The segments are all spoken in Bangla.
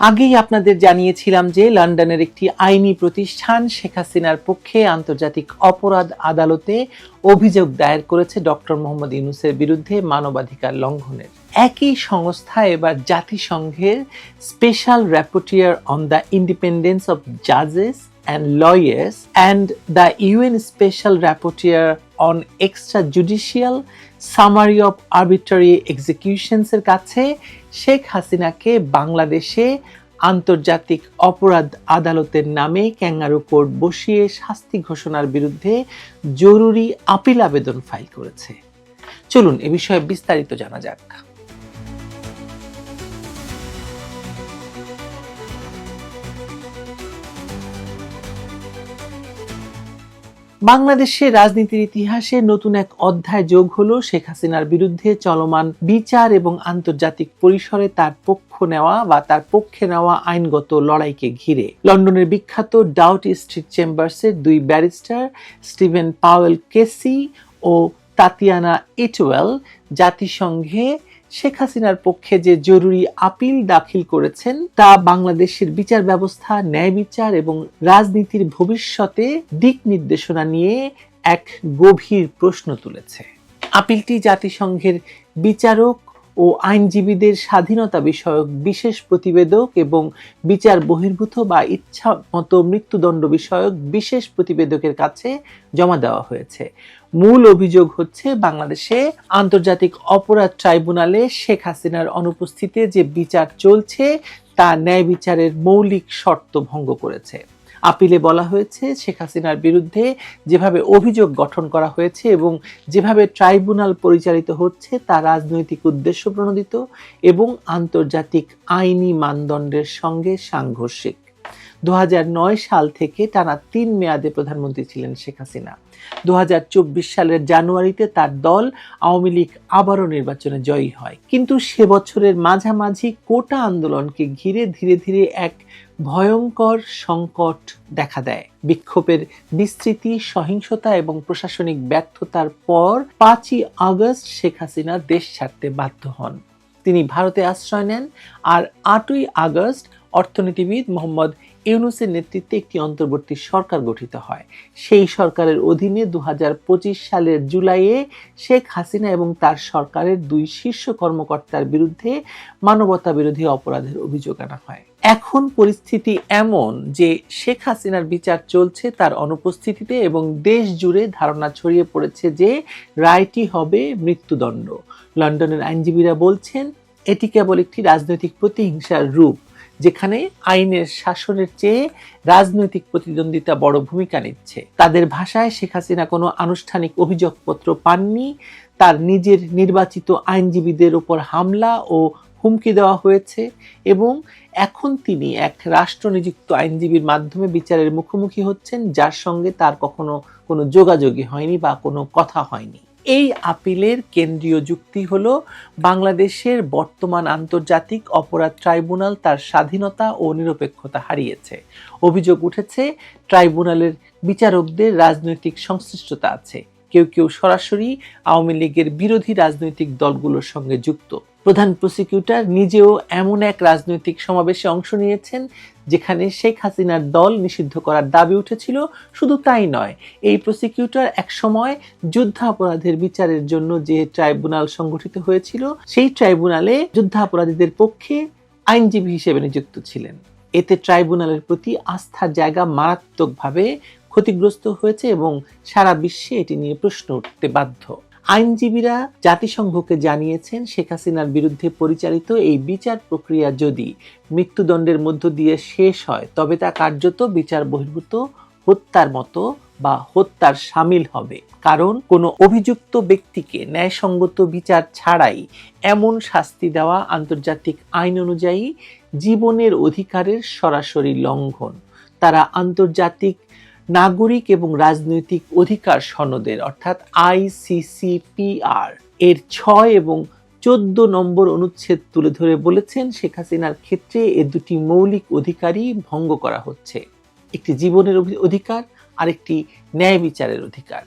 আগেই আপনাদের জানিয়েছিলাম যে লন্ডনের একটি আইনি প্রতিষ্ঠান শেখ হাসিনার পক্ষে আন্তর্জাতিক অপরাধ আদালতে অভিযোগ দায়ের করেছে ডক্টর মোহাম্মদ ইউনুসের বিরুদ্ধে মানবাধিকার লঙ্ঘনের। একই সংস্থা এবার জাতিসংঘের special rapporteur on the independence of জাজেস and lawyers and the UN special rapporteur on extra judicial summary of arbitrary এক্সিকিউশনসের কাছে শেখ হাসিনাকে বাংলাদেশে আন্তর্জাতিক অপরাধ আদালতের নামে ক্যাঙ্গারু কোর্ট বসিয়ে শাস্তি ঘোষণার বিরুদ্ধে জরুরি আপিল আবেদন ফাইল করেছে। চলুন এ বিষয়ে বিস্তারিত জানা যাক। বাংলাদেশের রাজনীতির ইতিহাসে নতুন এক অধ্যায় যোগ হলো শেখ হাসিনার বিরুদ্ধে চলমান বিচার এবং আন্তর্জাতিক পরিসরে তার পক্ষ নেওয়া বা তার পক্ষে নেওয়া আইনগত লড়াইকে ঘিরে। লন্ডনের বিখ্যাত ডাউট স্ট্রিট চেম্বার্সের দুই ব্যারিস্টার, স্টিভেন পাওয়েল কেসি ও তাতিয়ানা ইটওয়েল জাতিসংঘে শেখ হাসিনার পক্ষে যে জরুরি আপিল দাখিল করেছেন, তা বাংলাদেশের বিচার ব্যবস্থা, ন্যায় বিচার এবং রাজনীতির ভবিষ্যতে দিক নির্দেশনা নিয়ে এক গভীর প্রশ্ন তুলেছে। আপিলটি জাতিসংঘের বিচারক ও আইনজীবীদের স্বাধীনতা বিষয়ক বিশেষ প্রতিবেদক এবং বিচার বহির্ভূত বা ইচ্ছা মতো মৃত্যুদণ্ড বিষয়ক বিশেষ প্রতিবেদকের কাছে জমা দেওয়া হয়েছে। মূল অভিযোগ হচ্ছে, বাংলাদেশে আন্তর্জাতিক অপরাধ ট্রাইব্যুনালে শেখ হাসিনার অনুপস্থিতিতে যে বিচার চলছে, তা ন্যায় বিচারের মৌলিক শর্ত ভঙ্গ করেছে। আপিলে বলা হয়েছে, শেখ হাসিনার বিরুদ্ধে যেভাবে অভিযোগ গঠন করা হয়েছে এবং যেভাবে ট্রাইব্যুনাল পরিচালিত হচ্ছে, তা রাজনৈতিক উদ্দেশ্য প্রণোদিত এবং আন্তর্জাতিক আইনি মানদণ্ডের সঙ্গে সাংঘর্ষিক। দু সাল থেকে টানা তিন মেয়াদে প্রধানমন্ত্রী ছিলেন শেখ হাসিনা। দু হাজার চব্বিশ সালের জানুয়ারিতে তার দল আওয়ামী লীগ আবারও নির্বাচনে জয়ী হয়। কিন্তু সে বছরের মাঝামাঝি কোটা আন্দোলনকে ঘিরে ধীরে ধীরে এক ভয়ঙ্কর সংকট দেখা দেয়। বিক্ষোভের বিস্তৃতি সহিংসতা এবং প্রশাসনিক ব্যর্থতার পর পাঁচই আগস্ট শেখ হাসিনা দেশ ছাড়তে বাধ্য হন। তিনি ভারতে আশ্রয় নেন আর আটই আগস্ট অর্থনীতিবিদ মোহাম্মদ ইউনুসের নেতৃত্বে একটি অন্তর্বর্তী সরকার গঠিত হয়। সেই সরকারের অধীনে দু হাজার পঁচিশ সালের জুলাইয়ে শেখ হাসিনা এবং তার সরকারের দুই শীর্ষ কর্মকর্তার বিরুদ্ধে মানবতা বিরোধী অপরাধের অভিযোগ আনা হয়। এখন পরিস্থিতি এমন যে শেখ হাসিনার বিচার চলছে তার অনুপস্থিতিতে এবং দেশ জুড়ে ধারণা ছড়িয়ে পড়েছে যে রায়টি হবে মৃত্যুদণ্ড। লন্ডনের আইনজীবীরা বলছেন, এটি কেবল একটি রাজনৈতিক প্রতিহিংসার রূপ, যেখানে আইনের শাসনের চেয়ে রাজনৈতিক প্রতিদ্বন্দ্বিতা বড় ভূমিকা নিচ্ছে। তাদের ভাষায় শেখ হাসিনা কোনো আনুষ্ঠানিক অভিযোগপত্র পাননি। তার নিজের নির্বাচিত আইনজীবীদের উপর হামলা ও হুমকি দেওয়া হয়েছে এবং এখন তিনি এক রাষ্ট্র নিযুক্ত আইনজীবীর মাধ্যমে বিচারের মুখোমুখি হচ্ছেন, যার সঙ্গে তার কখনো কোনো যোগাযোগই হয়নি বা কোনো কথা হয়নি। এই আপিলের কেন্দ্রীয় যুক্তি হল, বাংলাদেশের বর্তমান আন্তর্জাতিক অপরাধ ট্রাইব্যুনাল তার স্বাধীনতা ও নিরপেক্ষতা হারিয়েছে। অভিযোগ উঠেছে, ট্রাইব্যুনালের বিচারকদের রাজনৈতিক সংশ্লিষ্টতা আছে। কেউ কেউ সরাসরি আওয়ামী লীগের বিরোধী রাজনৈতিক দলগুলোর সঙ্গে যুক্ত। প্রধান প্রসিকিউটর নিজেও এমন এক রাজনৈতিক সমাবেশে অংশ নিয়েছেন, যেখানে শেখ হাসিনার দল নিষিদ্ধ করার দাবি উঠেছিল। শুধু তাই নয়, এই প্রসিকিউটর একসময় যুদ্ধাপরাধের বিচারের জন্য যে ট্রাইব্যুনাল সংগঠিত হয়েছিল, সেই ট্রাইব্যুনালে যুদ্ধাপরাধীদের পক্ষে আইনজীবী হিসেবে নিযুক্ত ছিলেন। এতে ট্রাইব্যুনালের প্রতি আস্থার জায়গা মারাত্মকভাবে ক্ষতিগ্রস্ত হয়েছে এবং সারা বিশ্বে এটি নিয়ে প্রশ্ন উঠতে বাধ্য। আইনজীবীরা জাতিসংঘকে জানিয়েছেন শেখ হাসিনার বিরুদ্ধে পরিচালিত এই বিচার প্রক্রিয়া যদি মৃত্যুদণ্ডের মধ্য দিয়ে শেষ হয়, তবে তা কার্যত বিচার বহির্ভূত হত্যার মতো বা হত্যার সামিল হবে। কারণ কোনো অভিযুক্ত ব্যক্তিকে ন্যায়সঙ্গত বিচার ছাড়াই এমন শাস্তি দেওয়া আন্তর্জাতিক আইন অনুযায়ী জীবনের অধিকারের সরাসরি লঙ্ঘন। তারা আন্তর্জাতিক নাগরিক এবং রাজনৈতিক অধিকার সনদের, অর্থাৎ আইসিসিপিআর এর ছয় এবং চোদ্দ নম্বর অনুচ্ছেদ তুলে ধরে বলেছেন শেখ হাসিনার ক্ষেত্রে এ দুটি মৌলিক অধিকারই ভঙ্গ করা হচ্ছে। একটি জীবনের অধি- অধিকার, আরেকটি ন্যায় বিচারের অধিকার।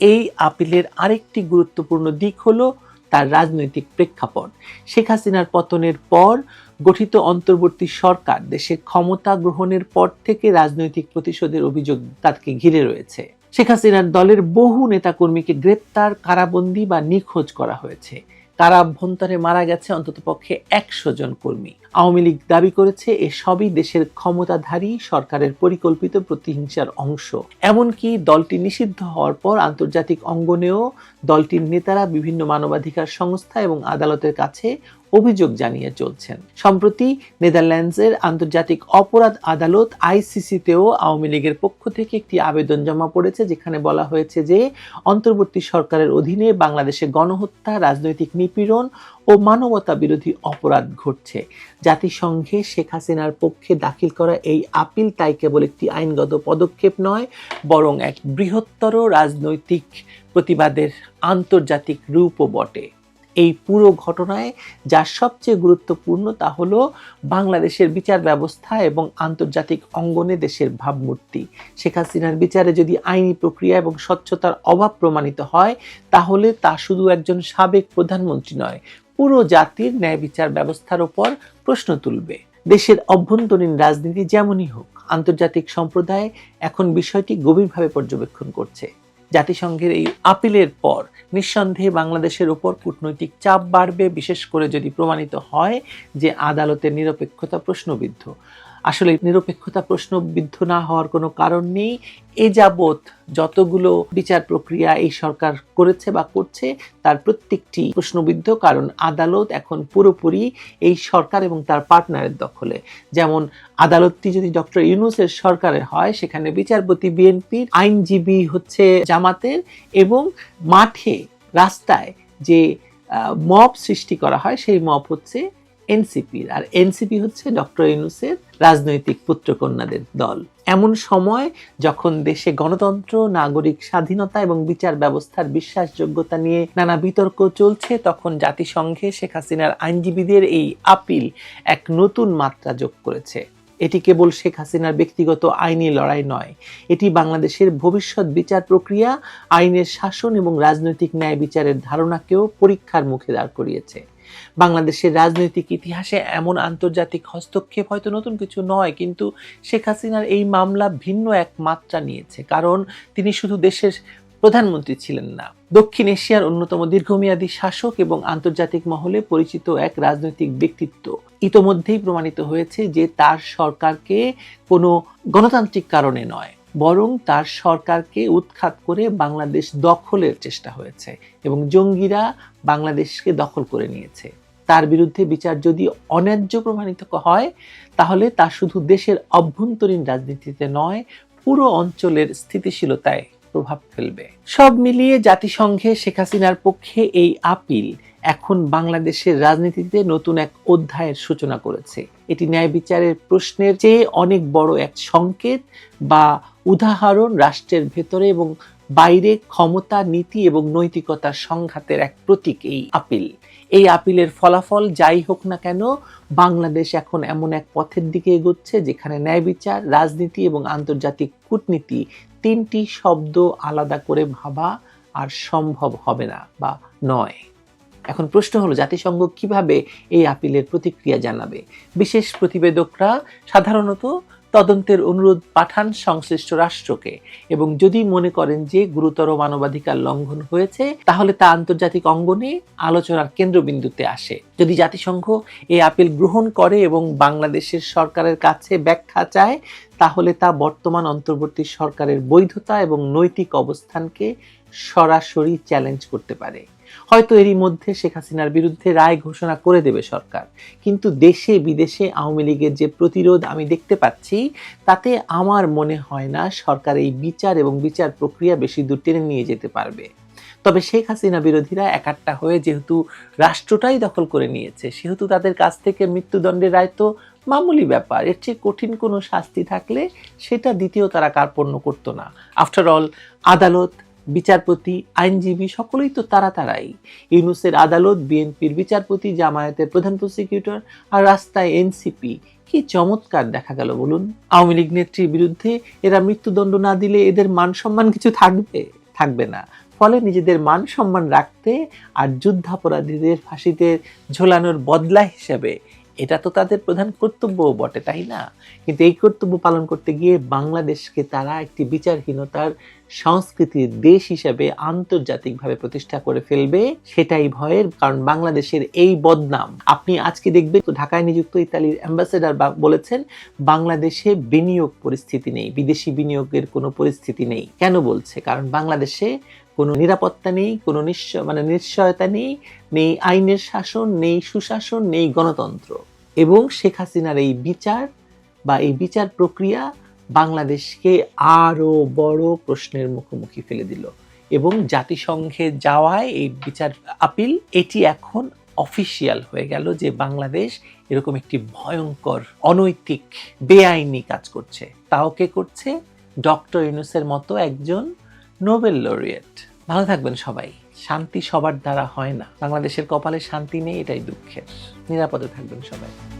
এই আপিলের আরেকটি গুরুত্বপূর্ণ দিক হলো তার রাজনৈতিক প্রেক্ষাপট। শেখ হাসিনার পতনের পর গঠিত অন্তর্বর্তী সরকার দেশে ক্ষমতা গ্রহণের পর থেকে রাজনৈতিক প্রতিশোধের অভিযোগ তাকে ঘিরে রয়েছে। শেখ হাসিনার দলের বহু নেতাকর্মীকে গ্রেপ্তার, কারাবন্দী বা নিখোঁজ করা হয়েছে। কারাভ্যন্তরে মারা গেছে অন্ততপক্ষে একশো জন কর্মী। আওয়ামী লীগ দাবি করেছে এসবই দেশের ক্ষমতাধারী সরকারের পরিকল্পিত প্রতিহিংসার অংশ। এমনকি দলটি নিষিদ্ধ হওয়ার পর আন্তর্জাতিক অঙ্গনেও দলটির নেতারা বিভিন্ন মানবাধিকার সংস্থা এবং আদালতের কাছে অভিযোগ জানিয়ে চলছেন। সম্প্রতি নেদারল্যান্ডসের আন্তর্জাতিক অপরাধ আদালত আইসিসিতেও আওয়ামী লীগের পক্ষ থেকে একটি আবেদন জমা পড়েছে, যেখানে বলা হয়েছে যে অন্তর্বর্তী সরকারের অধীনে বাংলাদেশে গণহত্যা, রাজনৈতিক নিপীড়ন ও মানবতা বিরোধী অপরাধ ঘটছে। জাতিসংঘে শেখ হাসিনার পক্ষে দাখিল করা এই আপিল তাই কেবল একটি আইনগত পদক্ষেপ নয়, বরং এক বৃহত্তর রাজনৈতিক প্রতিবাদের আন্তর্জাতিক রূপও বটে। এই পুরো ঘটনায়, যা সবচেয়ে গুরুত্বপূর্ণ তা হলো বাংলাদেশের বিচার ব্যবস্থা এবং আন্তর্জাতিক অঙ্গনে দেশের ভাবমূর্তি। শেখ হাসিনার বিচারে যদি আইনি প্রক্রিয়া এবং স্বচ্ছতার অভাব প্রমাণিত হয়, তাহলে তা শুধু একজন সাবেক প্রধানমন্ত্রী নয়, পুরো জাতির ন্যায় বিচার ব্যবস্থার ওপর প্রশ্ন তুলবে। দেশের অভ্যন্তরীণ রাজনীতি যেমনই হোক, আন্তর্জাতিক সম্প্রদায় এখন বিষয়টি গভীরভাবে পর্যবেক্ষণ করছে। জাতিসংঘের এই আপিলের পর নিঃসন্দেহে বাংলাদেশের উপর কূটনৈতিক চাপ বাড়বে, বিশেষ করে যদি প্রমাণিত হয় যে আদালতের নিরপেক্ষতা প্রশ্নবিদ্ধ। আসলে নিরপেক্ষতা প্রশ্নবিদ্ধ না হওয়ার কোনো কারণ নেই। এ যাবৎ যতগুলো বিচার প্রক্রিয়া এই সরকার করেছে বা করছে, তার প্রত্যেকটি প্রশ্নবিদ্ধ, কারণ আদালত এখন পুরোপুরি এই সরকার এবং তার পার্টনারের দখলে। যেমন আদালতটি যদি ডক্টর ইউনুসের সরকারের হয়, সেখানে বিচারপতি বিএনপির আইনজীবী হচ্ছে জামাতের এবং মাঠে রাস্তায় যে মব সৃষ্টি করা হয়, সেই মব হচ্ছে এনসিপির আর এনসিপি হচ্ছে ডক্টর ইউনুসের রাজনৈতিক পুত্রকন্যাদের দল। এমন সময় যখন দেশে গণতন্ত্র, নাগরিক স্বাধীনতা এবং বিচার ব্যবস্থার বিশ্বাসযোগ্যতা নিয়ে নানা বিতর্ক চলছে, তখন জাতিসংঘে শেখ হাসিনার আইনজীবীদের এই আপিল এক নতুন মাত্রা যোগ করেছে। এটি কেবল শেখ হাসিনার ব্যক্তিগত আইনি লড়াই নয়, এটি বাংলাদেশের ভবিষ্যৎ বিচার প্রক্রিয়া, আইনের শাসন এবং রাজনৈতিক ন্যায় বিচারের ধারণাকেও পরীক্ষার মুখে দাঁড় করিয়েছে। বাংলাদেশের রাজনৈতিক ইতিহাসে এমন আন্তর্জাতিক হস্তক্ষেপ হয়তো নতুন কিছু নয়, কিন্তু শেখ হাসিনার এই মামলা ভিন্ন এক মাত্রা নিয়েছে, কারণ তিনি শুধু দেশের প্রধানমন্ত্রী ছিলেন না। দক্ষিণ এশিয়ার অন্যতম দীর্ঘমেয়াদী শাসক এবং আন্তর্জাতিক মহলে পরিচিত এক রাজনৈতিক ব্যক্তিত্ব। ইতোমধ্যেই প্রমাণিত হয়েছে যে তার সরকারকে কোনো গণতান্ত্রিক কারণে নয়। বরং তার সরকারকে উৎখাত করে বাংলাদেশ দখলের চেষ্টা হয়েছে এবং জঙ্গিরা বাংলাদেশকে দখল করে নিয়েছে। তার বিরুদ্ধে বিচার যদি অন্যায্য প্রমাণিত হয়, তাহলে তা শুধু দেশের অভ্যন্তরীণ রাজনীতিতে নয়, পুরো অঞ্চলের স্থিতিশীলতায় প্রভাব ফেলবে। সব মিলিয়ে জাতিসংঘে শেখ হাসিনার পক্ষে এই আপিল এখন বাংলাদেশের রাজনীতিতে নতুন এক অধ্যায়ের সূচনা করেছে। এটি ন্যায় বিচারের প্রশ্নের চেয়ে অনেক বড় এক সংকেত বা উদাহরণ রাষ্ট্রের ভেতরে এবং বাইরে ক্ষমতা, নীতি এবং নৈতিকতার সংঘাতের এক প্রতীক এই আপিল। এই আপিলের ফলাফল যাই হোক না কেন, বাংলাদেশ এখন এমন এক পথের দিকে এগোচ্ছে যেখানে ন্যায় বিচার, রাজনীতি এবং আন্তর্জাতিক কূটনীতি তিনটি শব্দ আলাদা করে ভাবা আর সম্ভব হবে না বা নয়। এখন প্রশ্ন হলো, জাতিসংঘ কীভাবে এই আপিলের প্রতিক্রিয়া জানাবে? বিশেষ প্রতিবেদকরা সাধারণত তদন্তের অনুরোধ পাঠান সংশ্লিষ্ট রাষ্ট্রকে। এবং যদি মনে করেন যে গুরুতর মানবাধিকার লঙ্ঘন হয়েছে, তাহলে তা আন্তর্জাতিক অঙ্গনে আলোচনার কেন্দ্রবিন্দুতে আসে। যদি জাতিসংঘ এই আপিল গ্রহণ করে এবং বাংলাদেশের সরকারের কাছে ব্যাখ্যা চায়, তাহলে তা বর্তমান অন্তর্বর্তী সরকারের বৈধতা এবং নৈতিক অবস্থানকে সরাসরি চ্যালেঞ্জ করতে পারে। হয়তো এরই মধ্যে শেখ হাসিনার বিরুদ্ধে রায় ঘোষণা করে দেবে সরকার। কিন্তু দেশে বিদেশে আওয়ামী লীগের যে প্রতিরোধ আমি দেখতে পাচ্ছি, তাতে আমার মনে হয় না সরকার এই বিচার এবং বিচার প্রক্রিয়া বেশি দূর টেনে নিয়ে যেতে পারবে। তবে শেখ হাসিনা বিরোধীরা একাট্টা হয়ে যেহেতু রাষ্ট্রটাই দখল করে নিয়েছে, সেহেতু তাদের কাছ থেকে মৃত্যুদণ্ডের রায় তো মামুলি ব্যাপার। এর চেয়ে কঠিন কোনো শাস্তি থাকলে সেটা দ্বিতীয় তারা কার্পণ্য করতো না। আফটার অল আদালত বিচারপতি, আইনজীবী সকলেই তো তারা তারাই। ইউনুসের আদালত, বিএনপির বিচারপতি, জামায়াতের প্রধান প্রসিকিউটর আর রাস্তায় এনসিপি। কি চমৎকার দেখা গেল বলুন। আওয়ামী লীগ নেত্রীর বিরুদ্ধে এরা মৃত্যুদণ্ড না দিলে এদের মান সম্মান কিছু থাকবে থাকবে না। ফলে নিজেদের মান সম্মান রাখতে আর যুদ্ধাপরাধীদের ফাঁসিতে ঝোলানোর বদলা হিসেবে এটা তো তাদের প্রধান কর্তব্য বটে, তাই না? কিন্তু এই কর্তব্য পালন করতে গিয়ে বাংলাদেশকে তারা একটি বিচারহীনতার সংস্কৃতির দেশ হিসেবে আন্তর্জাতিকভাবে প্রতিষ্ঠা করে ফেলবে, সেটাই ভয়ের, কারণ বাংলাদেশের এই বদনাম। আপনি আজকে দেখবেন তো ঢাকায় নিযুক্ত ইতালির অ্যাম্বাসেডার বলেছেন, বাংলাদেশে বিনিয়োগ পরিস্থিতি নেই, বিদেশি বিনিয়োগের কোনো পরিস্থিতি নেই। কেন বলছে? কারণ বাংলাদেশে কোনো নিরাপত্তা নেই, কোনো নিশ্চয় মানে নিশ্চয়তা নেই নেই আইনের শাসন, নেই সুশাসন, নেই গণতন্ত্র। এবং শেখ হাসিনার এই বিচার বা এই বিচার প্রক্রিয়া বাংলাদেশকে আরও বড় প্রশ্নের মুখোমুখি ফেলে দিল। এবং জাতিসংঘে যাওয়ায় এই বিচার আপিল, এটি এখন অফিসিয়াল হয়ে গেল যে বাংলাদেশ এরকম একটি ভয়ঙ্কর, অনৈতিক, বেআইনি কাজ করছে। তাও কে করছে? ডক্টর ইউনুসের মতো একজন নোবেল লরিয়েট। ভালো থাকবেন সবাই। শান্তি সবার দ্বারা হয় না। বাংলাদেশের কপালে শান্তি নেই, এটাই দুঃখের। নিরাপদে থাকবেন সবাই।